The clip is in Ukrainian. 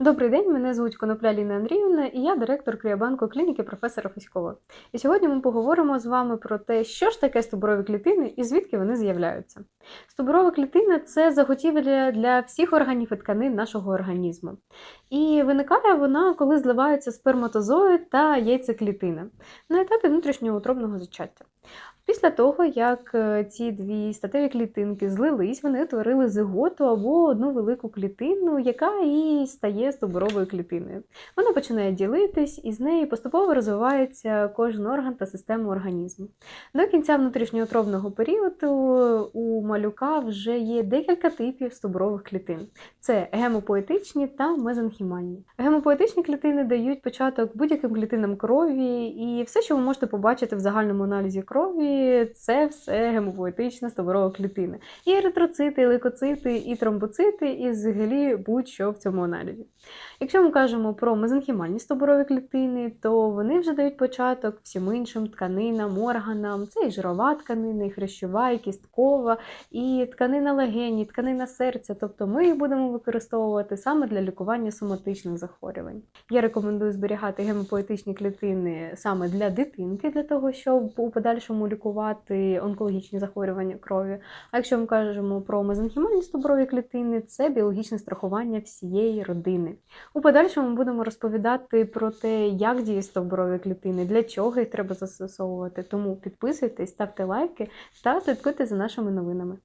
Добрий день, мене звуть Конопля Ліна Андріївна, і я директор Кріобанку клініки професора Феськова. І сьогодні ми поговоримо з вами про те, що ж таке стовбурові клітини і звідки вони з'являються. Стовбурова клітина це заготівля для всіх органів і тканин нашого організму. І виникає вона, коли зливаються сперматозоїд та яйцеклітина на етапі внутрішньоутробного зачаття. Після того, як е, ці дві статеві клітинки злились, вони утворили зиготу або одну велику клітину, яка і стає стовбуровою клітиною. Вона починає ділитись, і з неї поступово розвивається кожен орган та система організму. До кінця внутрішньоутробного періоду у малюка вже є декілька типів стовбурових клітин: це гемопоетичні та мезенхімальні. Гемопоетичні клітини дають початок будь-яким клітинам крові, і все, що ви можете побачити в загальному аналізі крові, це все гемопоетична стовбурова клітина. І еритроцити, і лейкоцити, і тромбоцити, і взагалі будь-що в цьому аналізі. Якщо ми кажемо про мезенхімальні стовбурові клітини, то вони вже дають початок всім іншим тканинам, органам. Це і жирова тканина, і хрящова, і кісткова, і тканина легені, тканина серця. Тобто ми їх будемо використовувати саме для лікування соматичних захворювань. Я рекомендую зберігати гемопоетичні клітини саме для дитинки, для того, щоб у подальшому лікувати онкологічні захворювання крові. А якщо ми кажемо про мезенхімальні стовбурові клітини, це біологічне страхування всієї родини. У подальшому будемо розповідати про те, як діє стовбурові клітини, для чого їх треба застосовувати. Тому підписуйтесь, ставте лайки та слідкуйте за нашими новинами.